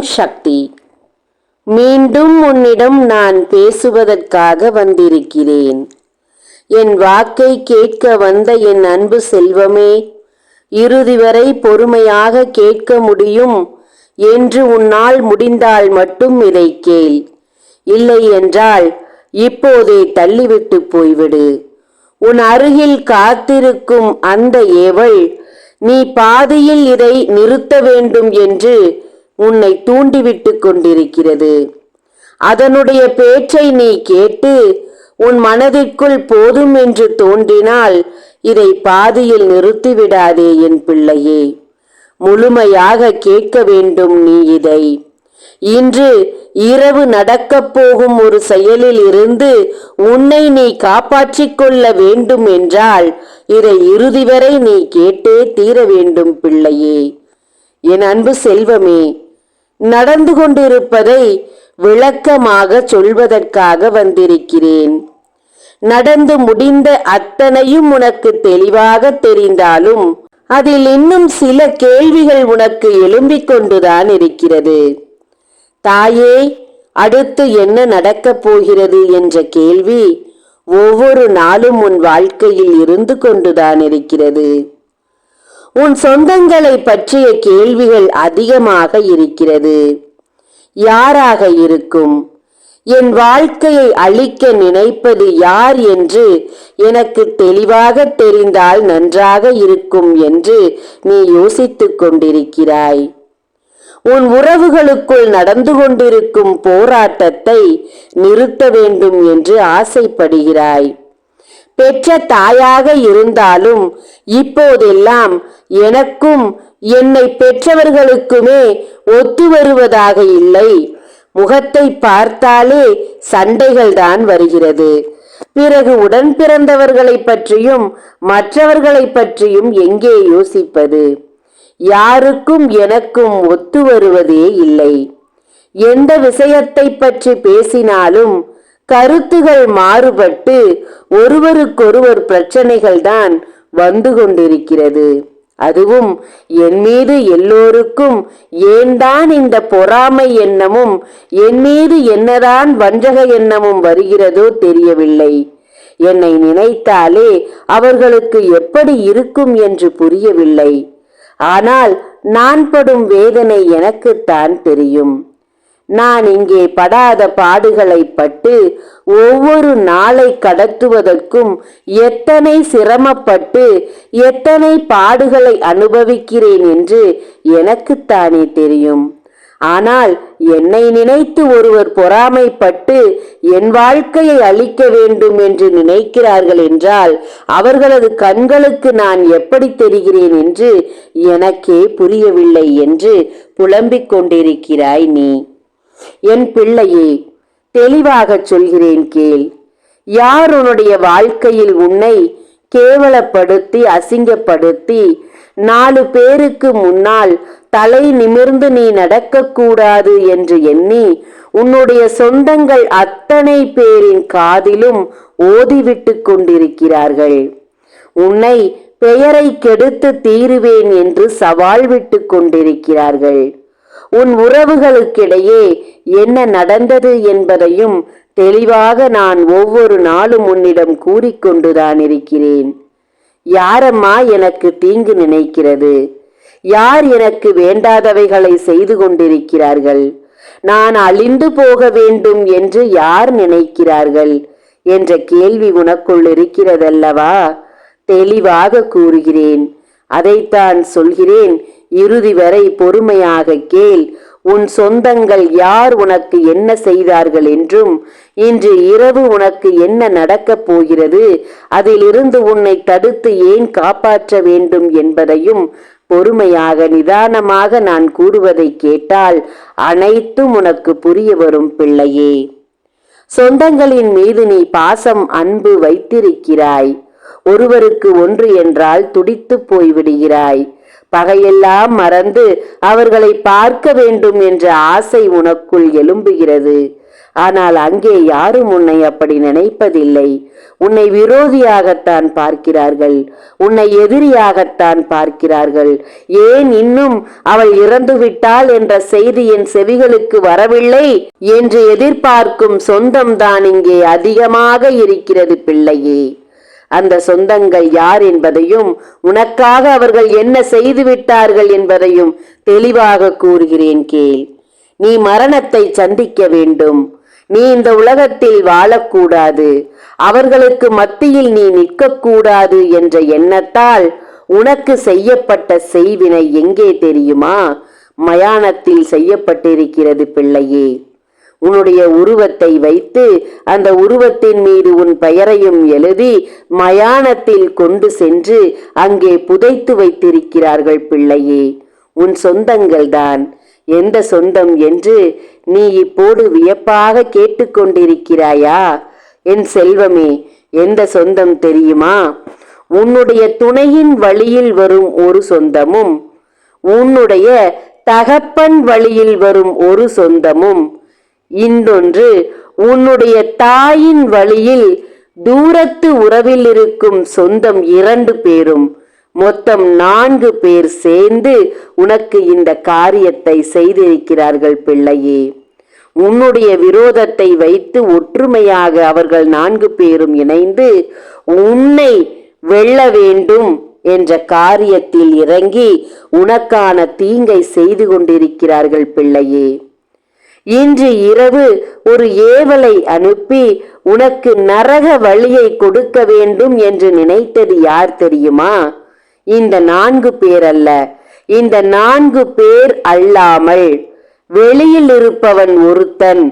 ஓம் சக்தி. மீண்டும் உன்னிடம் நான் பேசுவதற்காக வந்திருக்கிறேன். என் வாக்கை கேட்க வந்த என் அன்பு செல்வமே இறுதி வரை பொறுமையாக கேட்க முடியும் என்று உன்னால் முடிந்தால் மட்டும் இதை கேள். இல்லை என்றால் இப்போதே தள்ளிவிட்டு போய்விடு. உன் அருகில் காத்திருக்கும் அந்த ஏவல் நீ பாதியில் இதை நிறுத்த வேண்டும் என்று உன்னை தூண்டிவிட்டு கொண்டிருக்கிறது. அதனுடைய பேச்சை நீ கேட்டு உன் மனதிற்குள் போதும் என்று தோன்றினால் இதை பாதியில் நிறுத்திவிடாதே என் பிள்ளையே. முழுமையாக கேட்க வேண்டும் நீ இதை. இன்று இரவு நடக்கப் போகும் ஒரு செயலில் இருந்து உன்னை நீ காப்பாற்றிக் கொள்ள வேண்டும் என்றால் இதை இறுதி வரை நீ கேட்டே தீர வேண்டும் பிள்ளையே. என் அன்பு செல்வமே நடந்து கொண்டிருப்பதை விளக்கமாக சொல்வதற்காக வந்திருக்கிறேன். நடந்து முடிந்த அத்தனையும் உனக்கு தெளிவாக தெரிந்தாலும் அதில் இன்னும் சில கேள்விகள் உனக்கு எழும்பிக் கொண்டுதான் இருக்கிறது. தாயே அடுத்து என்ன நடக்கப் போகிறது என்ற கேள்வி ஒவ்வொரு நாளும் உன் வாழ்க்கையில் இருந்து கொண்டுதான் இருக்கிறது. உன் சொந்தங்களை பற்றிய கேள்விகள் அதிகமாக இருக்கிறது. யாராக இருக்கும்? என் வாழ்க்கையை அழிக்க நினைப்பது யார் என்று எனக்கு தெளிவாக தெரிந்தால் நன்றாக இருக்கும் என்று நீ யோசித்துக் கொண்டிருக்கிறாய். உன் உறவுகளுக்குள் நடந்து கொண்டிருக்கும் போராட்டத்தை நிறுத்த வேண்டும் என்று ஆசைப்படுகிறாய். பெற்ற தாயாக இருந்தாலும் இப்போதெல்லாம் எனக்கும் என்னை பெற்றவர்களுக்குமே ஒத்து வருவதாக இல்லை. முகத்தை பார்த்தாலே சண்டைகள் தான் வருகிறது. பிறகு உடன் பிறந்தவர்களை பற்றியும் மற்றவர்களை பற்றியும் எங்கே யோசிப்பது? யாருக்கும் எனக்கும் ஒத்து வருவதே இல்லை. எந்த விஷயத்தை பற்றி பேசினாலும் கருத்துகள் மாறுபட்டு ஒருவருக்கொருவர் பிரச்சனைகள் தான் வந்து கொண்டிருக்கிறது. அதுவும் என் மீது எல்லோருக்கும் ஏன் தான் இந்த பொறாமை எண்ணமும் என் மீது என்னதான் வஞ்சக எண்ணமும் வருகிறதோ தெரியவில்லை. என்னை நினைத்தாலே அவர்களுக்கு எப்படி இருக்கும் என்று புரியவில்லை. ஆனால் நான் படும் வேதனை எனக்குத்தான் தெரியும். நான் இங்கே படாத பாடுகளை பட்டு ஒவ்வொரு நாளை கடத்துவதற்கும் எத்தனை சிரமப்பட்டு எத்தனை பாடுகளை அனுபவிக்கிறேன் என்று எனக்குத்தானே தெரியும். ஆனால் என்னை நினைத்து ஒருவர் பொறாமைப்பட்டு என் வாழ்க்கையை அழிக்க வேண்டும் என்று நினைக்கிறார்கள் என்றால் அவர்களது கண்களுக்கு நான் எப்படி தெரிகிறேன் என்று எனக்கே புரியவில்லை என்று புலம்பிக் கொண்டிருக்கிறாய் நீ. என் பிள்ளையே தெளிவாகச் சொல்கிறேன் கேள். யார் உன்னுடைய வாழ்க்கையில் உன்னை கேவலப்படுத்தி அசிங்கப்படுத்தி நாலு பேருக்கு முன்னால் தலை நிமிர்ந்து நீ நடக்கக்கூடாது என்று எண்ணி உன்னுடைய சொந்தங்கள் அத்தனை பேரின் காதிலும் ஓதிவிட்டு கொண்டிருக்கிறார்கள். உன்னை பெயரை கெடுத்து தீருவேன் என்று சவால் விட்டு கொண்டிருக்கிறார்கள். உன் உறவுகளுக்கிடையே என்ன நடந்தது என்பதையும் தெளிவாக நான் ஒவ்வொரு நாளும் உன்னிடம் கூறிக்கொண்டுதான் இருக்கிறேன். யாரம்மா எனக்கு தீங்கு நினைக்கிறது? யார் எனக்கு வேண்டாதவைகளை செய்து கொண்டிருக்கிறார்கள்? நான் அழிந்து போக வேண்டும் என்று யார் நினைக்கிறார்கள்? என்ற கேள்வி உனக்குள் இருக்கிறதல்லவா? தெளிவாக கூறுகிறேன். அதைத்தான் சொல்கிறேன். இறுதி வரை பொறுமையாக கேள். உன் சொந்தங்கள் யார் உனக்கு என்ன செய்தார்கள் என்றும் இன்று இரவு உனக்கு என்ன நடக்கப் போகிறது அதிலிருந்து உன்னை தடுத்து ஏன் காப்பாற்ற வேண்டும் என்பதையும் பொறுமையாக நிதானமாக நான் கூறுவதை கேட்டால் அனைத்தும் உனக்கு புரிய வரும் பிள்ளையே. சொந்தங்களின் மீது நீ பாசம் அன்பு வைத்திருக்கிறாய். ஒருவருக்கு ஒன்று என்றால் துடித்து போய்விடுகிறாய். பகையெல்லாம் மறந்து அவர்களை பார்க்க வேண்டும் என்ற ஆசை உனக்குள் எழும்புகிறது. ஆனால் அங்கே யாரும் உன்னை அப்படி நினைப்பதில்லை. உன்னை விரோதியாகத்தான் பார்க்கிறார்கள். உன்னை எதிரியாகத்தான் பார்க்கிறார்கள். ஏன் இன்னும் அவள் இறந்துவிட்டாள் என்ற செய்தி என் செவிகளுக்கு வரவில்லை? என்று எதிர்பார்க்கும் சொந்தம்தான் இங்கே அதிகமாக இருக்கிறது பிள்ளையே. அந்த சொந்தங்கள் யார் என்பதையும் உனக்காக அவர்கள் என்ன செய்து விட்டார்கள் என்பதையும் தெளிவாக கூறுகிறேன் கேள். நீ மரணத்தை சந்திக்க வேண்டும். நீ இந்த உலகத்தில் வாழக்கூடாது. அவர்களுக்கு மத்தியில் நீ நிற்கக்கூடாது என்ற எண்ணத்தால் உனக்கு செய்யப்பட்ட செய்வினை எங்கே தெரியுமா? மயானத்தில் செய்யப்பட்டிருக்கிறது பிள்ளையே. உன்னுடைய உருவத்தை வைத்து அந்த உருவத்தின் மீது உன் பெயரையும் எழுதி மயானத்தில் கொண்டு சென்று அங்கே புதைத்து வைத்திருக்கிறார்கள் பிள்ளையே. உன் சொந்தங்கள்தான் எந்த சொந்தம் என்று நீ இப்போது வியப்பாக கேட்டுக்கொண்டிருக்கிறாயா? என் செல்வமே எந்த சொந்தம் தெரியுமா? உன்னுடைய துணையின் வழியில் வரும் ஒரு சொந்தமும் உன்னுடைய தகப்பன் வழியில் வரும் ஒரு சொந்தமும் இன்னொன்று உன்னுடைய தாயின் வழியில் தூரத்து உறவில் இருக்கும் சொந்தம் இரண்டு பேரும் மொத்தம் நான்கு பேர் சேர்ந்து உனக்கு இந்த காரியத்தை செய்திருக்கிறார்கள் பிள்ளையே. உன்னுடைய விரோதத்தை வைத்து ஒற்றுமையாக அவர்கள் நான்கு பேரும் இணைந்து உன்னை வெல்ல வேண்டும் என்ற காரியத்தில் இறங்கி உனக்கான தீங்கை செய்து கொண்டிருக்கிறார்கள் பிள்ளையே. இன்று இரவு ஒரு ஏவலை அனுப்பி உனக்கு நரக வழியை கொடுக்க வேண்டும் என்று நினைத்தது யார் தெரியுமா? இந்த நான்கு பேர் அல்ல. இந்த நான்கு பேர் அல்லாமல் வெளியில் இருப்பவன் ஒருத்தன்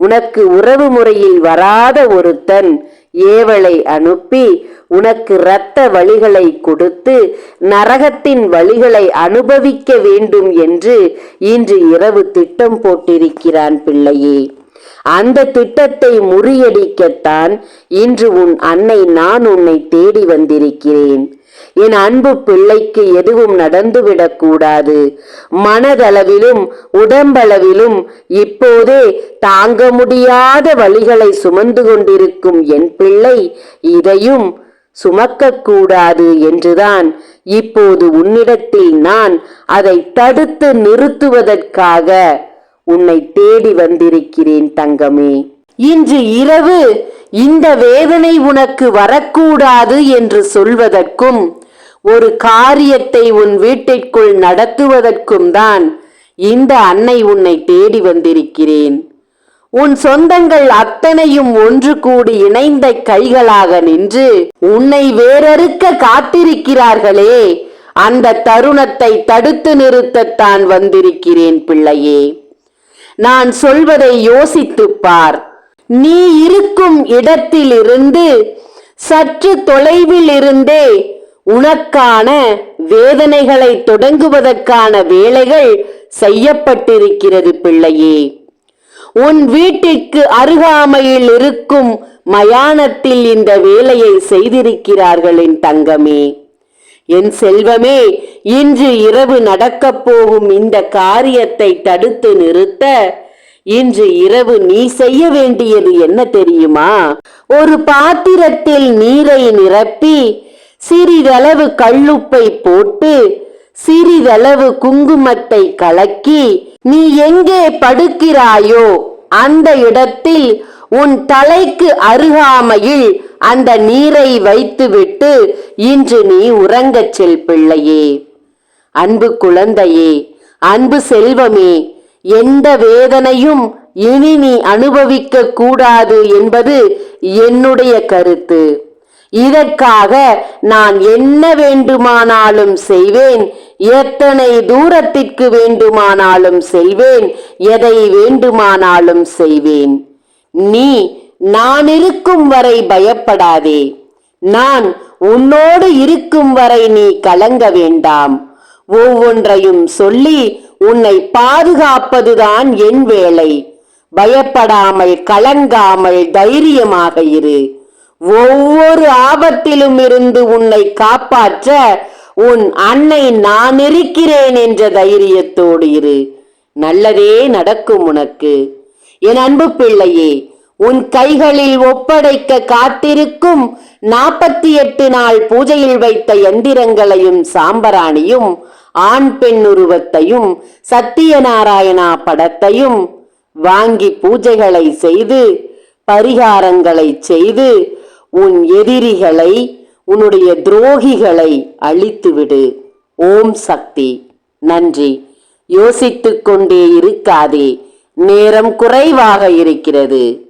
உனக்கு உறவு முறையில் வராத ஒருத்தன் ஏவலை அனுப்பி உனக்கு இரத்த வழிகளை கொடுத்து நரகத்தின் வழிகளை அனுபவிக்க வேண்டும் என்று இன்று இரவு திட்டம் போட்டிருக்கிறான் பிள்ளையே. அந்த திட்டத்தை முறியடிக்கத்தான் இன்று உன் அன்னை நான் உன்னை தேடி வந்திருக்கிறேன். என் அன்பு பிள்ளைக்கு எதுவும் நடந்துவிடக் கூடாது. மனதளவிலும் உடம்பளவிலும் இப்போதே தாங்க முடியாத வழிகளை சுமந்து கொண்டிருக்கும் என் பிள்ளை இதையும் சுமக்கக்கூடாது என்றுதான் இப்போது உன்னிடத்தில் நான் அதை தடுத்து நிறுத்துவதற்காக உன்னை தேடி வந்திருக்கிறேன் தங்கமே. இன்று இரவு இந்த வேதனை உனக்கு வரக்கூடாது என்று சொல்வதற்கும் ஒரு காரியத்தை உன் வீட்டிற்குள் நடத்துவதற்கும் தான் இந்த அன்னை உன்னை தேடி வந்திருக்கிறேன். உன் சொந்தங்கள் அத்தனையும் ஒன்று கூடி இணைந்த கைகளாக நின்று உன்னை வேறறுக்க காத்திருக்கிறார்களே. அந்த தருணத்தை தடுத்து நிறுத்தத்தான் வந்திருக்கிறேன் பிள்ளையே. நான் சொல்வதை யோசித்துப் பார். நீ இருக்கும் இடத்திலிருந்து சற்று தொலைவில் இருந்தே உனக்கான வேதனைகளை தொடங்குவதற்கான வேலைகள் செய்யப்பட்டிருக்கிறது பிள்ளையே. உன் வீட்டிற்கு அருகாமையில் இருக்கும் மயானத்தில் இந்த வேலையை செய்திருக்கிறார்கள் என் தங்கமே. என் செல்வமே இன்று இரவு நடக்கப் போகும் இந்த காரியத்தை தடுத்து நிறுத்த இன்று இரவு நீ செய்ய வேண்டியது என்ன தெரியுமா? ஒரு பாத்திரத்தில் நீரை நிரப்பி சிறிதளவு கல்லுப்பை போட்டு சிறிதளவு குங்குமத்தை கலக்கி நீ எங்கே படுக்கிறாயோ அந்த இடத்தில் உன் தலைக்கு அருகாமையில் அந்த நீரை வைத்துவிட்டு இன்று நீ உறங்கச் செல் பிள்ளையே. அன்பு குழந்தையே அன்பு செல்வமே எந்த வேதனையும் இனி நீ அனுபவிக்க கூடாது என்பது என்னுடைய கருத்து. இதற்காக நான் என்ன வேண்டுமானாலும் செய்வேன். எத்தனை தூரத்திற்கு வேண்டுமானாலும் செல்வேன் எதை வேண்டுமானாலும் செய்வேன். நீ நான் இருக்கும் வரை பயப்படாதே. நான் உன்னோடு இருக்கும் வரை நீ கலங்க வேண்டாம். ஒவ்வொன்றையும் சொல்லி உன்னை பாதுகாப்பதுதான் என் வேலை. பயப்படாமல் கலங்காமல் தைரியமாக இரு. ஒவ்வொரு ஆபத்திலும் இருந்து உன்னை காப்பாற்ற உன் அன்னை நான் இருக்கிறேன் என்ற தைரியத்தோடு இரு. நல்லதே நடக்கும் உனக்கு. என் அன்பு பிள்ளையே உன் கைகளில் ஒப்படைக்க காத்திருக்கும் நாற்பத்தி எட்டு நாள் பூஜையில் வைத்த எந்திரங்களையும் சாம்பராணியும் ஆண் பெண் உருவத்தையும் சத்தியநாராயணா படத்தையும் வாங்கி பூஜைகளை செய்து பரிகாரங்களை செய்து உன் எதிரிகளை உன்னுடைய துரோகிகளை அழித்துவிடு. ஓம் சக்தி. நன்றி. யோசித்துக் கொண்டே இருக்காதே. நேரம் குறைவாக இருக்கிறது.